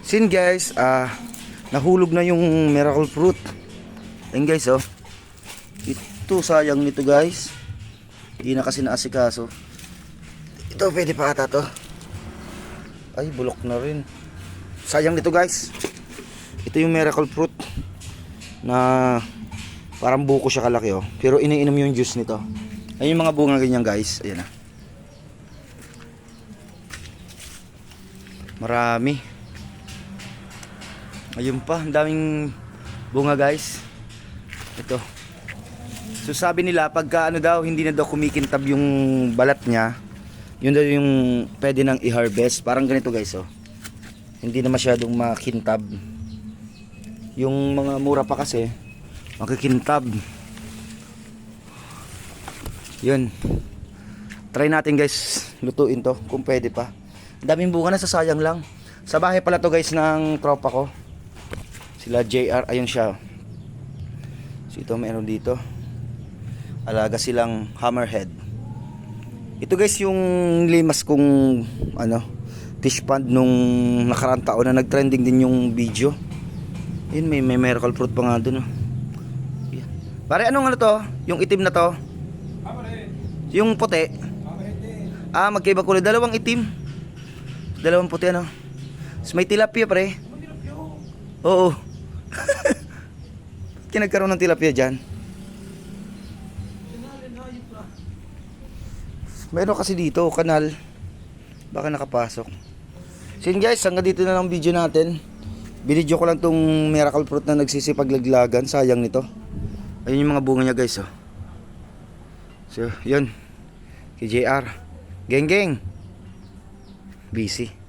Sin guys, ah nahulog na yung miracle fruit. Ayun guys, oh. Ito sayang nito guys. Hindi na kasi naasikaso. Ito pwede pa ata to. Ay, bulok na rin. Sayang nito guys. Ito yung miracle fruit na parang buko siya kalaki oh. Pero iniinom yung juice nito. Ayun yung mga bunga ganyan guys. Ayan na. Marami. Ayun pa, ang daming bunga guys. Ito. So sabi nila pagka ano daw hindi na daw kumikintab yung balat niya, yun daw yung pwede nang i-harvest. Parang ganito guys oh. Hindi na masyadong makintab. Yung mga mura pa kasi makikintab. Yun. Try natin guys, lutuin to kung pwede pa. Daming bunga na sayang lang. Sa bahay pala to guys ng tropa ko. Sila JR, ayun siya. So ito meron dito. Alaga silang hammerhead. Ito guys yung limas kong ano, fish pond nung nakarang taon na nagtrending din yung video. Yun may, may miracle fruit pa nga dun. Oh. Pare anong ano to? Yung itim na to? Yung puti? Ah, magkaiba kulay. Dalawang itim. Dalawang puti ano. Tapos may tilapia pre. Oo. Kinagkaroon ng tilapia dyan. Meron kasi dito, kanal. Baka nakapasok. So guys, hanggang dito na lang video natin. Binidyo ko lang tong miracle fruit na nagsisipaglaglagan. Sayang nito. Ayun yung mga bunga niya guys. Oh. So, yun. Kay JR. Geng geng. Busy.